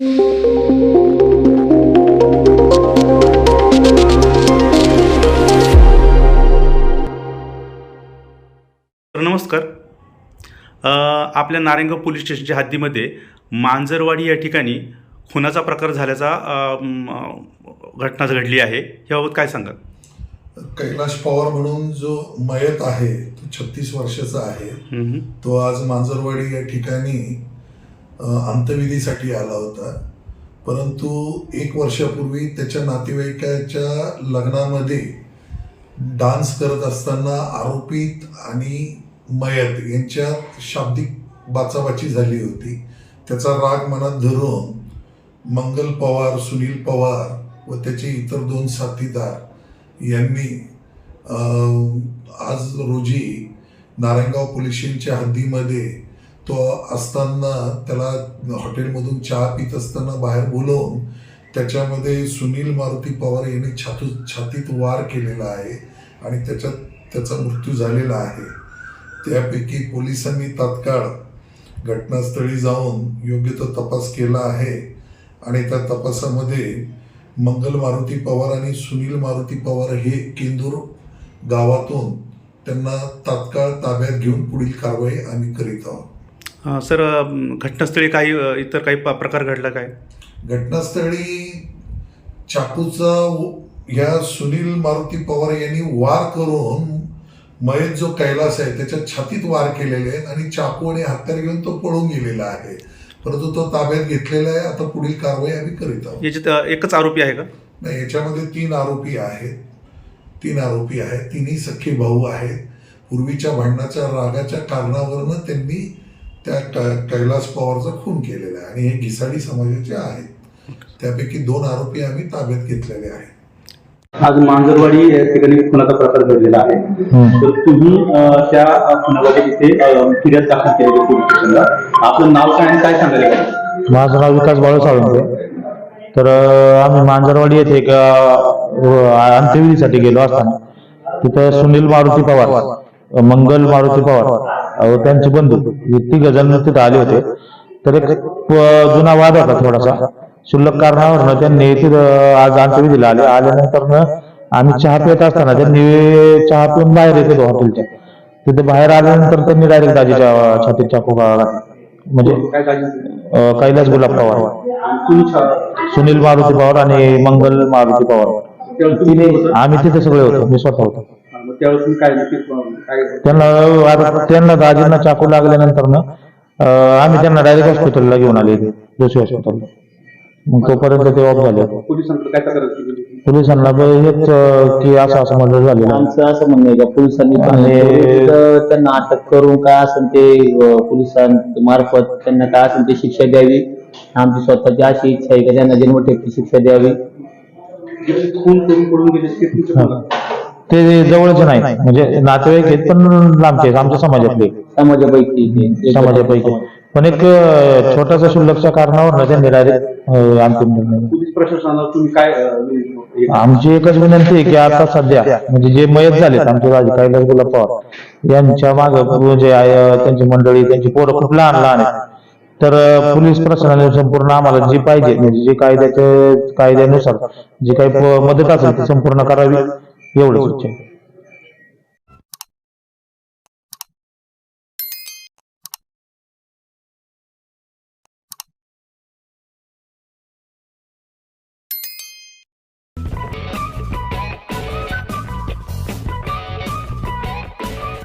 नमस्कार. आपल्या नारायणगाव पोलीस स्टेशनच्या हद्दीमध्ये मांजरवाडी या ठिकाणी खुनाचा प्रकार झाल्याचा घटना घडली आहे. याबाबत काय सांगाल? कैलाश पवार म्हणून जो मयत आहे तो छत्तीस वर्षाचा आहे. तो आज मांजरवाडी या ठिकाणी अंत्यविधीसाठी आला होता. परंतु एक वर्षापूर्वी त्याच्या नातेवाईकाच्या लग्नामध्ये डान्स करत असताना आरोपीत आणि मयत यांच्यात शाब्दिक बाचाबाची झाली होती. त्याचा राग मनात धरून मंगल पवार सुनील पवार व त्याचे इतर दोन साथीदार यांनी आज रोजी नारायणगाव पोलीस स्टेशनच्या हद्दीमध्ये तो असताना त्याला हॉटेलमधून चहा पित असताना बाहेर बोलवून त्याच्यामध्ये सुनील मारुती पवार यांनी छातू छातीत वार केलेला आहे आणि त्याच्यात त्याचा मृत्यू झालेला आहे. त्यापैकी पोलिसांनी तात्काळ घटनास्थळी जाऊन योग्य तो तपास केला आहे आणि त्या तपासामध्ये मंगल मारुती पवार आणि सुनील मारुती पवार हे केंदूर गावातून त्यांना तात्काळ ताब्यात घेऊन पुढील कारवाई आम्ही करीत आहोत. सर घटनास्थळी काही इतर काही प्रकार घडला काय? घटनास्थळी चाकूचा ह्या सुनील मारुती पवार यांनी वार करून मयत जो कैलास आहे त्याच्या छातीत वार केलेले आहेत आणि चाकू आणि हत्यार घेऊन तो पळून गेलेला आहे. परंतु तो ताब्यात घेतलेला आहे. आता पुढील कारवाई आम्ही करीत आहोत. याच्यात एकच आरोपी आहे का? नाही याच्यामध्ये तीन आरोपी आहेत. तीन आरोपी आहेत. तिन्ही सख्खे भाऊ आहेत. पूर्वीच्या भांडणाच्या रागाच्या कारणावरनं त्यांनी त्या कैलास पवारचा खून केलेला आहे. आणि हे घिसाडी समाजाचे आहेत. त्यापैकी दोन आरोपी आम्ही ताब्यात घेतलेले आहेत. आज मांजरवाडी या ठिकाणी खुनाचा प्रकार घडलेला आहे. तर तुम्ही त्या खुनामध्ये तिथे फिर्याद दाखल केलेली पोलीस स्टेशनला. आपलं नाव काय आणि काय सांगायला पाहिजे? माझं नाव विकास बाळू साळुंके तर अं, आम्ही मांजरवाडी येथे एक अं, अंत्यविधीसाठी गेलो असताना. तिथं सुनील मारुती पवार मंगल मारुती पवार त्यांचे बंधू ती तिघ जण तिथं आले होते. तर एक जुना वाद होता थोडासा. शुल्लक कारणावर त्यांनी तिथं आज अंत्यविधीला आले. आल्यानंतर आम्ही चहा पित असताना त्यांनी चहा पिऊन बाहेर येत हॉटेलच्या. तिथे बाहेर आल्यानंतर त्यांनी डायरेक्ट दाजीच्या छातीत चाकू घातला. म्हणजे कैलास गुलाब पवार सुनील मारुती पवार आणि मंगल मारुती पवार. आम्ही तिथे सगळे होतो. मी स्वतः होतो. मग त्यावेळेस तुम्ही काय नक्की काय त्यांना आता त्यांना दाजींना चाकू लागल्यानंतर ना अं, आम्ही त्यांना डायरेक्ट हॉस्पिटलला घेऊन आले जोशी हॉस्पिटलला मग तोपर्यंत ते ऑफ झाले. पोलिसांकडे काय तक्रार केली पोलिसांना ब- हेच अं, की असं असं मर्डर झालेलं. आहे. आमचं असं म्हणणं आहे का पोलिसांनी पण आणि- तर त्यांना अटक करून काय असेल ते अं, पोलिसांमार्फत त्यांना काय असेल ते शिक्षा द्यावी. आमची स्वतःची अशी इच्छा आहे का त्यांना जन्मठेपची शिक्षा द्यावी. जे खून करून पडून गेले ते तुमच्या मुलं. ते जवळचे नाही म्हणजे नातेवाईक आहेत पण लांबचे आहेत, आमच्या समाजातले. समाजापैकी ते. समाजापैकी पण एक छोटासा शुल्लकच्या कारणावर त्यांनी डायरेक्ट अंतिम निर्णय घेतला. पोलीस प्रशासनाला तुम्ही काय अं, हे- आमची एकच विनंती आहे की आता सध्या म्हणजे जे मयत झालेत आमचे राजे कैलास गुलाब पवार यांच्या माग जे आहे त्यांची मंडळी त्यांची पोरं खूप लहान लहान आहेत. तर अं, पोलीस प्रशासनाने संपूर्ण आम्हाला जी पाहिजे म्हणजे जे कायद्याचे कायद्यानुसार जी काही प- मदत असेल ती संपूर्ण करावी. एवढंच